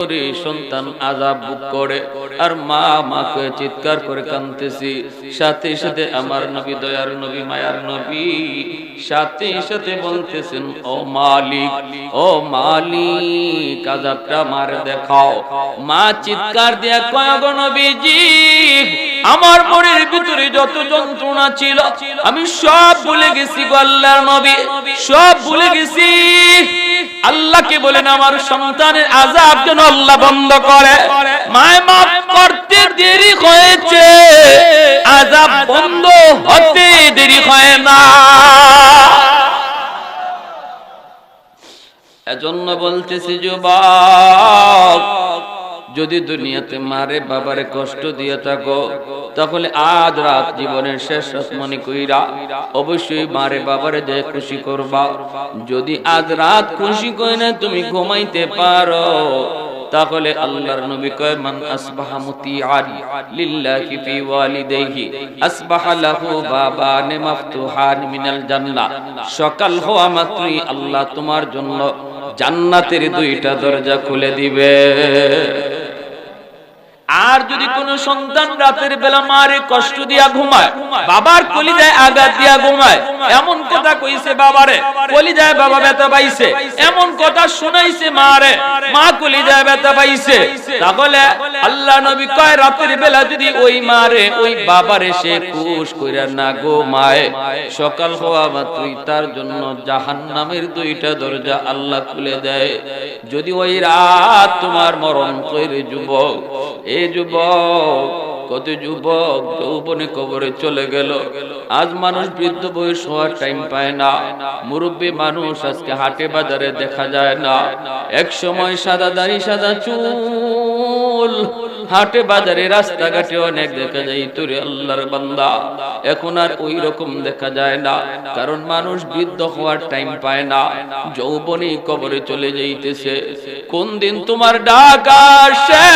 করে, সন্তান আজাব বুক করে। আর মা মাকে চিৎকার করে কাঁদতেছি, সাথে সাথে আমার নবী দয়ার নবী, মায়ার নবী, সাথে সাথে বলতেছেন, ও মালিক ও মালিক, আজাবটা মার দেখাও। মা চিৎকার দিয়া কয় নবীজি, আমার মনের ভিতরে যত যন্ত্রণা ছিল, আমি সব ভুলে গেছি গো আল্লাহর নবী, সব ভুলে গেছি। আল্লাহকে বলেন, আমার সন্তানের আজাব যেন আল্লাহ বন্ধ করে। মায় মাফ করতে দেরি হয়েছে। আজাব বন্ধ হতে দেরি হয় না। এজন্য বলতেছি, যুবক যদি দুনিয়াতে মারে বাবারে কষ্ট দিয়ে থাকো, তাহলে আজ রাত জীবনের শেষ মনে কইরা অবশ্যই মারে বাবারে যে খুশি করবা। যদি আজ রাত খুশি কইরা তুমি ঘুমাইতে পারো, তাহলে আল্লাহর নবী কয়, মান আসবাহা মুতিআন লিল্লাহি ফি ওয়ালিদাইহি, আসবাহা লাহু বাবান মাফতুহান মিনাল জান্নাহ। সকাল হওয়া মাত্রই আল্লাহ তোমার জন্য জান্নাতের দুইটা দরজা খুলে দিবে। আর যদি কোন সন্তান রাতের বেলা মারে, কষ্ট দিয়া ঘুমায়, বাবার কলি কলিজায় আঘাত দিয়া ঘুমায়, এমন কথা কইছে বাবারে কলি কলিজায় বাবা ব্যথা পাইছে, এমন কথা শুনাইছে মারে, মা কলিজায় ব্যথা পাইছে, তাহলে আল্লাহ নবী কয়, রাতের বেলা যদি ওই মারে, ওই বাবারে সে খুশ কইরা না ঘুমায়। সকাল হওয়া মাত্রই তার জন্য জাহান্নামের দুইটা দরজা আল্লাহ খুলে দেয়। যদি ওই রাত তোমার মরণ কইরে যুবক এ যুবক কত যুবক যৌবনে কবরে চলে গেল। আজ মানুষ বৃদ্ধ বয়স হওয়ার টাইম পায় না। মুরব্বী মানুষ আজকে হাটে বাজারে দেখা যায় না। এক সময় সাদা দাড়ি, সাদা চুল। হাটে বাজারে রাস্তাঘাটে অনেক দেখা যায়। তোরে আল্লাহর বান্দা। এখন আর ওই রকম দেখা যায় না। কারণ মানুষ বৃদ্ধ হওয়ার টাইম পায় না। যৌবনে কবরে চলে যাইতেছে। কোন দিন তোমার ডাক আসে,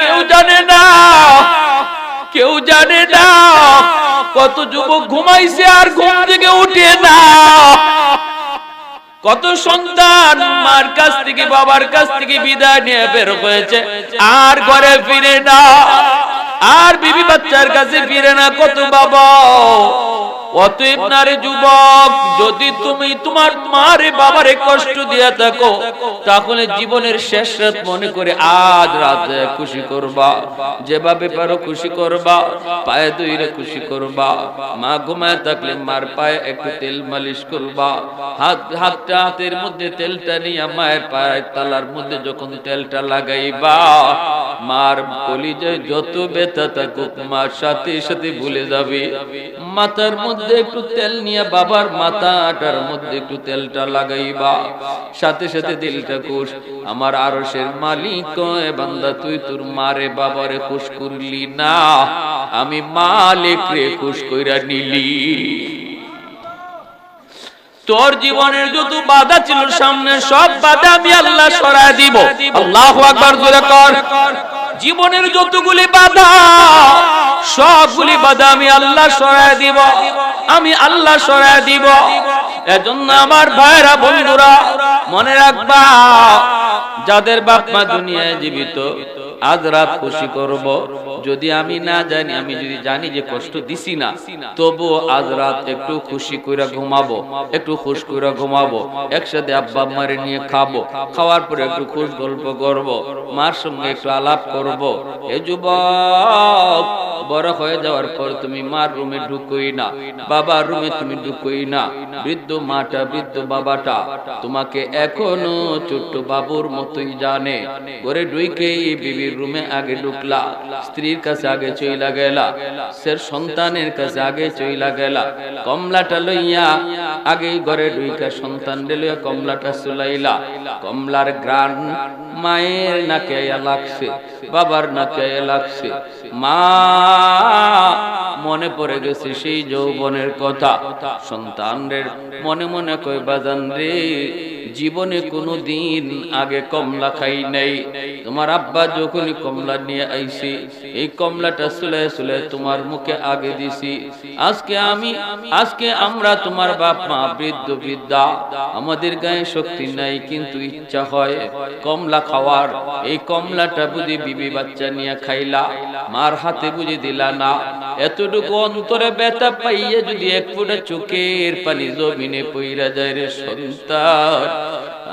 কেউ জানে না। কেউ জানে না কত যুবক ঘুমাইছে আর ঘুম থেকে উঠে না। কত সন্তান মার কাছ থেকে, বাবার কাছ থেকে বিদায় নিয়ে বের হয়েছে, আর ঘরে ফিরে না। আর বিবি বাচ্চার কাছে ফিরে না। কত বাবা অতএব নারী যুবক, যদি তুমি তোমার মারে বাবারে কষ্ট দিয়ে থাকো, তাহলে জীবনের শেষ রাত মনে করে আজ রাত খুশি করবা। যেভাবে পারো খুশি করবা, পায়ে দুইরে খুশি করবা। মা ঘুমায় থাকলে মার পায়ে একটু তেল মালিশ করবা। হাত, হাতটা হাতের মধ্যে তেলটা নিয়ে মায়ের পায়ের তালার মধ্যে যখন তেলটা লাগাইবা মার কলিজায় যত ব্যথা থাকুক, মার সাথে সাথে ভুলে যাবে। মাথার মধ্যে একটু তেল নিয়ে বাবার মাথাটার মধ্যে একটু তেলটা লাগাইবা। সাথে সাথে দিলটা খুশ আমার আরশের মালিক বান্দা, তুই তোর মারে বাবারে খুশ করলি না। আমি মালিক রে খুশ কইরা নিলি। তোর জীবনের যত বাধা ছিল সামনে, সব বাধা আমি আল্লাহ সরায় দিব। আল্লাহ আকবার, জোরে কর। জীবনের যতগুলি বাধা, সবগুলি বাধা আমি আল্লাহ সরায় দিব। আমি আল্লাহ সরায় দিব। এজন্য আমার ভাইরা, বন্ধুরা, মনে রাখবা, যাদের বাপ মা দুনিয়ায় জীবিত আজ রাত খুশি করব। যদি আমি না জানি, আমি যদি জানি যে কষ্ট দিছি না তবু আজ রাত একটু খুশি কইরা ঘুমাবো, একটু খুশ কইরা ঘুমাবো, একসাথে আব্বা মারে নিয়ে খাব, খাওয়ার পরে একটু খুশ গল্প করব, মার সঙ্গে একটু আলাপ করব। এ যুবক, বড় হয়ে যাওয়ার পর তুমি মার রুমে ঢুকোই না, বাবার রুমে তুমি ঢুকোই না, বৃদ্ধ মাটা, বৃদ্ধ বাবাটা, তোমাকে এখনও ছোট্ট বাবুর মতোই জানে, ঘরে ঢুকেই বিবির রুমে আগে ঢুকলা, স্ত্রীর কাছে আগে চইলা গেলা সের সন্তানের কাছে আগে চইলা গেলা, কমলাটা লইয়া আগে ঘরে ঢুইকা সন্তান লইয়া কমলাটা চুলাইলা, কমলার গ্রান মায়ের নাকে লাগছে, বাবার নাকে লাগছে। মা, মনে পড়ে গেছে সেই যৌবনের কথা, সন্তানদের মনে মনে কই বাজান রে জীবনে কোনো দিন আগে কমলা খাই নাই। তোমার আব্বা যখনই কমলা নিয়ে আইছি, এই কমলাটা সুলে সুলে তোমার মুখে আগে দিছি। আজকে আমি, আজকে আমরা তোমার বাপ মা বৃদ্ধ বৃদ্ধা, আমাদের গায়ে শক্তি নাই কিন্তু ইচ্ছা হয় কমলা খাওয়ার। এই কমলাটা বুঝি বিবি বাচ্চা নিয়ে খাইলা, মার হাতে বুঝে দিলা না। এতটুকু অন্তরে ব্যথা পাইয়ে যদি এক ফুটা চোখের পানি জমিনে পইরা যায় রে সন্তান,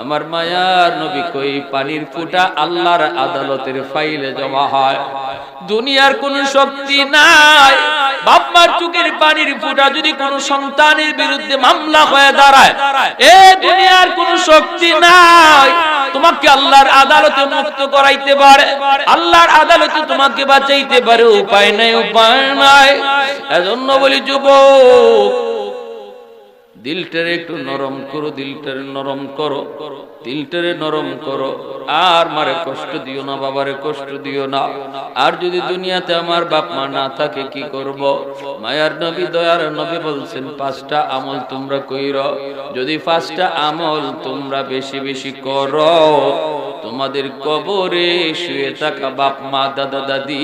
আমার মায়ার নবী কই পানির ফুটা আল্লাহর আদালতের ফাইলে জমা হয়। দুনিয়ার কোন শক্তি নাই। বাপমার চোখের পানির ফুটা যদি কোন সন্তানের বিরুদ্ধে মামলা হয়ে দাঁড়ায়, এ দুনিয়ার কোন শক্তি নাই। তোমাকে আল্লাহর আদালতে মুক্ত করাইতে পারে। আল্লাহর আদালতে তোমাকে বাঁচাইতে পারে, উপায় নাই উপায় নাই। এজন্য বলি, যুবক দিলটারে একটু নরম করো, দিলটারে নরম করো, দিলটারে নরম করো। আর মারে কষ্ট দিও না, বাবারে কষ্ট দিও না। আর যদি দুনিয়াতে আমার বাপ মা না থাকে, কি করব? মায়ার নবী, দয়ার নবী বলছেন, পাঁচটা আমল তোমরা কইর। যদি পাঁচটা আমল তোমরা বেশি বেশি করো, তোমাদের কবরে শুয়ে থাকা বাপ মা, দাদা দাদি,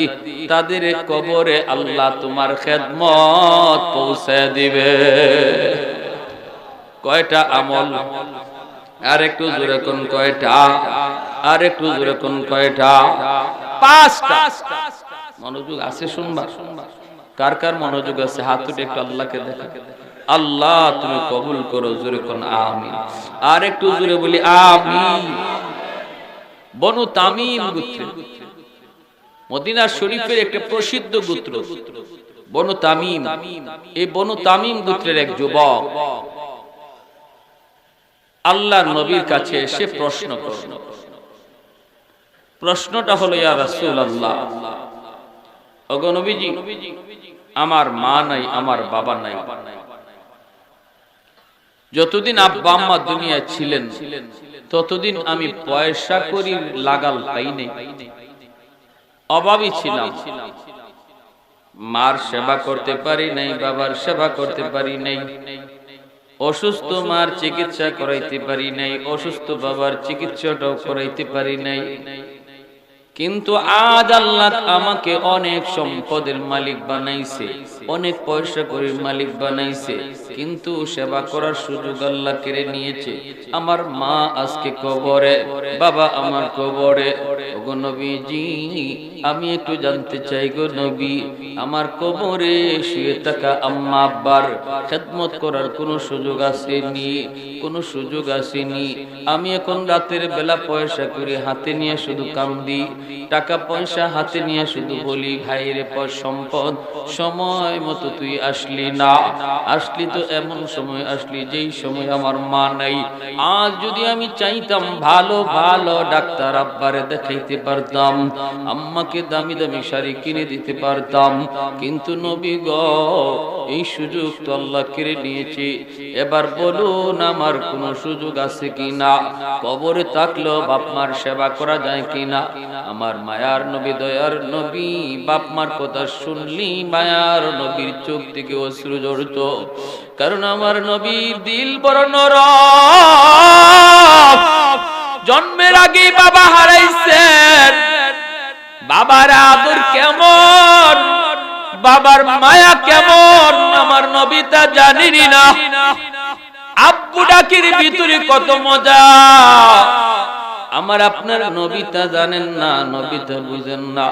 তাদের কবরে আল্লাহ তোমার খেদমত পৌঁছে দিবে। কয়টা আমল? আর একটু জোরে কোন কয়টা? আর একটু জোরে কোন কয়টা? পাঁচটা। মনোযোগ আছে শুনবা কার কার মনোযোগ আছে? হাত উঠে একটু আল্লাহকে দেখা। আল্লাহ, তুমি কবুল করো জোরে কোন আমিন। আর একটু জোরে বলি আমি বনু তামিম গোত্র। মদিনার শরীফের একটা প্রসিদ্ধ গোত্র। বনু তামিম। এই বনু তামিম গোত্রের এক যুবক। আল্লাহর নবীর কাছে এসে প্রশ্ন করল। প্রশ্নটা হলো, ইয়া রাসূল আল্লাহ ওগো নবীজি, আমার মা নাই, আমার বাবা নাই। যতদিন আব্বা আম্মা দুনিয়ায় ছিলেন, ততদিন আমি পয়সা করি লাগাল পাই নাই। অভাবী ছিলাম। মার সেবা করতে পারি নাই, বাবার সেবা করতে পারি নাই। অসুস্থ মার চিকিৎসা করাইতে পারি নাই অসুস্থ বাবার চিকিৎসাটাও করাইতে পারি নাই। কিন্তু আজ আল্লাহ আমাকে অনেক সম্পদের মালিক বানাইছে, অনেক পয়সা করির মালিক বানাইছে, কিন্তু সেবা করার সুযোগ আল্লাহ কেড়ে নিয়েছে। আমার মা আজকে কবরে, বাবা আমার কবরে। আমি একটু জানতে চাই গো নবী, আমার কবরে শুয়ে থাকা আম্মা আব্বার খেদমত করার কোনো সুযোগ আসেনি, কোনো সুযোগ আসেনি। আমি এখন রাতের বেলা পয়সা করে, হাতে নিয়ে শুধু কান্দি। টাকা পয়সা হাতে নিয়ে শুধু বলি ভাই রে পর সম্পদ, সময় মতো তুই আসলি না। আসলি তো এমন সময় আসলি যেই সময় আমার মা নাই। আজ যদি আমি চাইতাম ভালো ভালো ডাক্তার আব্বারে দেখাইতে পারতাম, আম্মাকে দামি দামি শাড়ি কিনে দিতে পারতাম। কিন্তু নবী গ, এই সুযোগ তো আল্লাহ কেড়ে নিয়েছে। এবার বলুন আমার কোনো সুযোগ আছে কি না কবরে থাকলেও বাপ মার সেবা করা যায় কি না আমার মায়ার নবী, দয়ার নবী, বাপ মার কথা শুনলি, মায়ার নবীর চোখ থেকে অশ্রু জড়ত কারণ আমার নবীর দিল বড় নরম। জন্মের আগে বাবা হারাইছেন। বাবার আদর কেমন? বাবার মায়া কেমন? আমার নবী তা জানিনি না। আব্বু ডাকির ভিতরে কত মজা। আমার আপনার নবিতা জানেন না নবিতা বুঝেন না।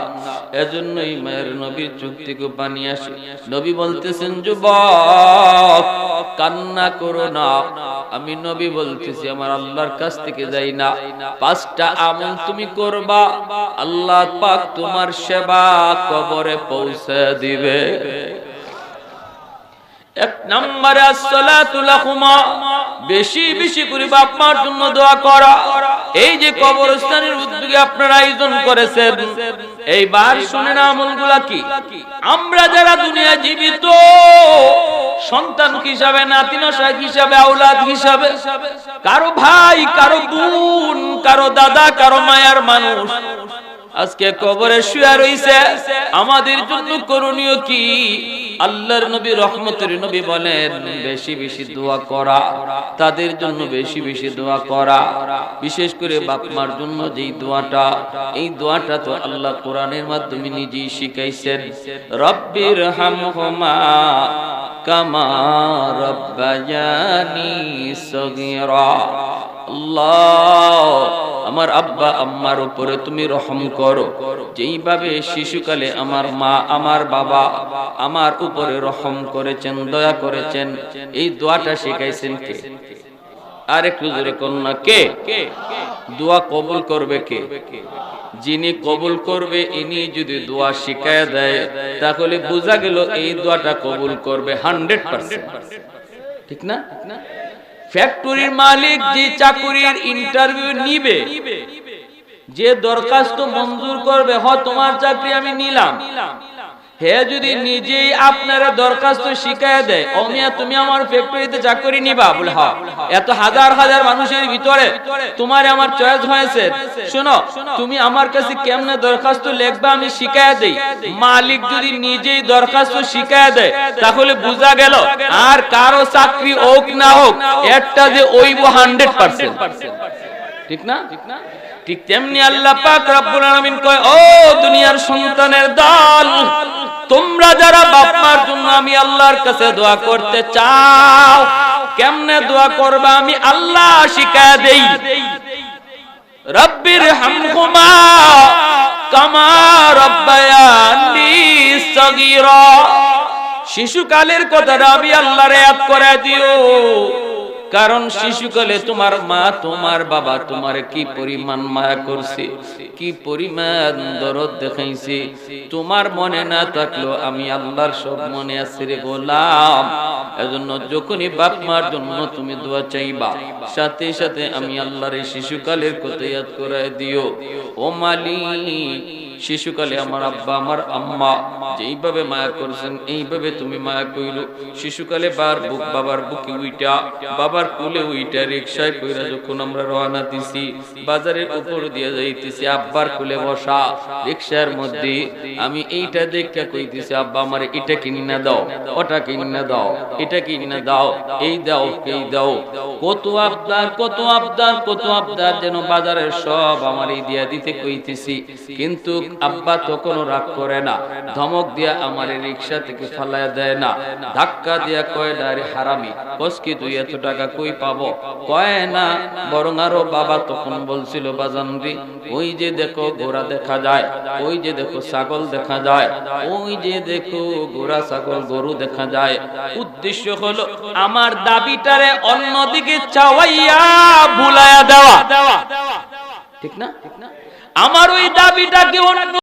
এজন্যই মায়ের নবীর চোখ থেকে পানি আসে। নবী বলতেছেন, যুবক, কান্না করো না। আমি নবী বলতেছি, আমার আল্লাহর কাছ থেকে যাই না। পাঁচটা আমল তুমি করবা, আল্লাহ পাক তোমার সেবা কবরে পৌঁছে দিবে। এক নম্বরে, আসসালাতু লাহুমা বেশি বেশি করে বাপ মার জন্য দোয়া করা। এই যে কবরস্থানের উদ্যোগে আপনারা আয়োজন করেছেন, এইবার শুনে না আমলগুলা কি? আমরা যারা দুনিয়া জীবিত সন্তান হিসাবে নাতি নাতিনশা হিসাবে আউলাদ হিসাবে, কারও ভাই, কারও বোন, কারও দাদা, কারও মায়ার মানুষ, আজকে কবরে শুয়ে রইছে, আমাদের জন্য করণীয় কি? আল্লাহর নবী, রহমতের নবী বলেন, বেশি বেশি দোয়া করা, তাদের জন্য বেশি বেশি দোয়া করা। বিশেষ করে বাপমার জন্য যে দোয়াটা, এই দোয়াটা তো আল্লাহ কোরআনের মাধ্যমে নিজেই শিখাইছেন। রব্বির হামহুমা কামা ربياني صغيرا. الله আমার আব্বা আম্মার উপরে তুমি রহম করো। যেইভাবে শিশুকালে আমার মা, আমার বাবা আমার উপরে রহম করেছেন, দয়া করেছেন, এই দোয়াটা শিখাইছেন কে? আর একটু জোরে কন্যা কে? দোয়া কবুল করবে কে? যিনি কবুল করবে ইনি যদি দোয়া শিখায় দেয় তাহলে বোঝা গেল এই দোয়াটা কবুল করবে হান্ড্রেড পার্সেন্ট। ঠিক না? ফ্যাক্টরির মালিক যে চাকুরির ইন্টারভিউ নিবে যে দরখাস্ত মঞ্জুর করবে হ তোমার চাকরি আমি নিলাম। হে যদি নিজেই আপনারা দরখাস্ত শিখায় দেয় অমিয়া তুমি আমার ফ্যাক্টরিতে চাকরি নিবা, বলে হ্যাঁ এত হাজার হাজার মানুষের ভিতরে তোমার আমার চয়েস হয়েছে। শোনো, তুমি আমার কাছে কেমনে দরখাস্ত লিখবে আমি শিখায় দেই। মালিক যদি নিজেই দরখাস্ত শিখায় দেয়, তাহলে বোঝা গেল আর কারও চাকরি হোক না হোক, একটা যে ওইব হান্ড্রেড পার্সেন্ট ঠিক না? ঠিক তেমনি আল্লাহ পাক রব্বুল আলামিন কয়, ও দুনিয়ার সন্তানের দল, তোমরা যারা বাপ মার জন্য আমি আল্লাহর কাছে দোয়া করতে চাও, কেমনে দোয়া করবা আমি আল্লাহ শিখায় দেই। রব্বির হামহুমা কামা রব্বায়ানি সগীরা। শিশুকালের কথাটা আমি আল্লাহরে ইয়াদ করে দিও। কারণ শিশুকালে তোমার মা, তোমার বাবা তোমার কি পরিমাণ মায়া করছে, কি পরিমাণ দরদ দেখাইছে। তোমার মনে না থাকল আমি আল্লাহর সব মনে আছে রে গোলাম। এজন্য যখনই বাপ মার জন্য তুমি দোয়া চাইবা, সাথে সাথে আমি আল্লাহর এই শিশুকালের কথা ইয়াদ করে দিও। ও মালিক, শিশুকালে আমার আব্বা, আমার আম্মা যেইভাবে মায়া করছেন, এইভাবে তুমি মায়া কইল শিশুকালে বার বুক, বাবার বুকে উইটা বাবার কোলে উইটা রিক্সায় কইরা যখন আমরা রওনা দিছি, বাজারের উপর দিয়ে যাইতেছি, আব্বার কোলে বসা। রিক্সার মধ্যে আমি এইটা দেখে কইতেছি, আব্বা, আমার এটা কিনে না দাও, ওটা কিনে না দাও, এটা কিনে না দাও, এই দাও এই দাও। কত আবদার কত আবদার কত আবদার যেন বাজারের সব আমার এই দিয়া দিতে কইতেছি। কিন্তু আব্বা তো কোনো রাগ করে না, ধমক দিয়া আমার রিক্সা থেকে ফালায় দেয় না। ধাক্কা দিয়া কয় ডারে হারামি কসকি তুই এত টাকা কই পাবো? কয় না, বরং আরও বাবা তখন বলছিল বাজানরি ওই যে দেখো ঘোড়া দেখা যায়, ওই যে দেখো ছাগল দেখা যায়, ওই যে দেখো ঘোড়া, ছাগল, গরু দেখা যায়। উদ্দেশ্য হলো আমার দাবিটারে অন্যদিকে চাওয়াইয়া ভুলাইয়া দেওয়া। ঠিক না? আমার ওই দাবিটাকে অন্য